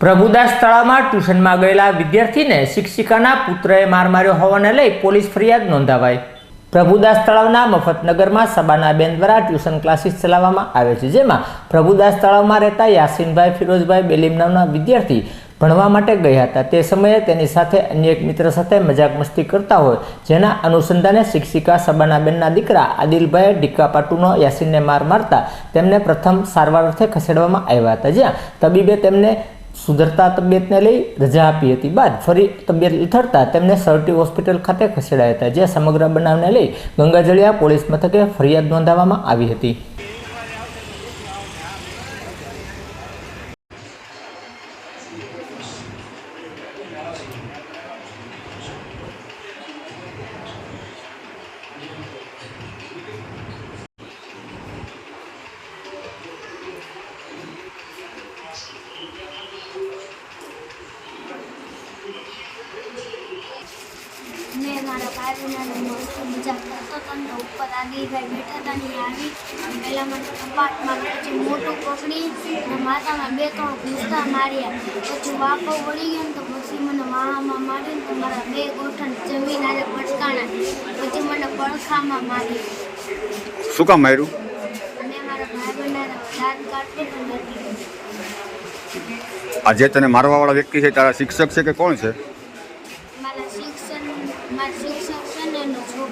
પ્રભુદાસ તળાવમાં ટ્યુશનમાં ગયેલા વિદ્યાર્થીને શિક્ષિકાના પુત્રએ માર માર્યો હોવાને લઈ પોલીસ ફરિયાદ નોંધાવાઈ. પ્રભુદાસ તળાવના મફતનગરમાં સબાના બેન દ્વારા ટ્યુશન ક્લાસીસ ચલાવવામાં આવે છે, જેમાં પ્રભુદાસ તળાવમાં રહેતા યાસીનભાઈ, ફિરોઝભાઈ બેલીમ નામના વિદ્યાર્થી ભણવા માટે ગયા હતા. તે સમયે તેની સાથે અન્ય એક મિત્ર સાથે મજાક મસ્તી કરતા હોય, જેના અનુસંધાને શિક્ષિકા સબાનાબેનના દીકરા આદિલભાઈ ડીકાપાટુનો યાસીનને માર મારતા તેમને પ્રથમ સારવાર અર્થે ખસેડવામાં આવ્યા હતા, જ્યાં તબીબે તેમને સુધરતા તબિયતને લઈ રજા આપી હતી. બાદ ફરી તબિયત લથડતા તેમને સરટી હોસ્પિટલ ખાતે ખસેડાયા હતા, જ્યાં સમગ્ર બનાવને લઈ ગંગાજળિયા પોલીસ મથકે ફરિયાદ નોંધાવવામાં આવી હતી. મારા ભાઈ બહેનોને મસ્ત મજા કરતો હતો ને ઉપર આદિભાઈ બેઠા હતા ને આવી. પહેલાં મને કપાટમાં પછી મોટું પકડી અને માથામાં બે ત્રણ ઘૂસતા માર્યા. પછી વાપો વળી ગયો ને તો પછી મને વાહામાં મારીને તો મારા બે ગોઠણ જમીન આજે પટકાણા પછી મને પડખામાં મારી શું કામ માર્યું? આજે ભાઈ તને મારવાવાળા વ્યક્તિ છે તારા શિક્ષક છે કે કોણ છે? 新生三年的书。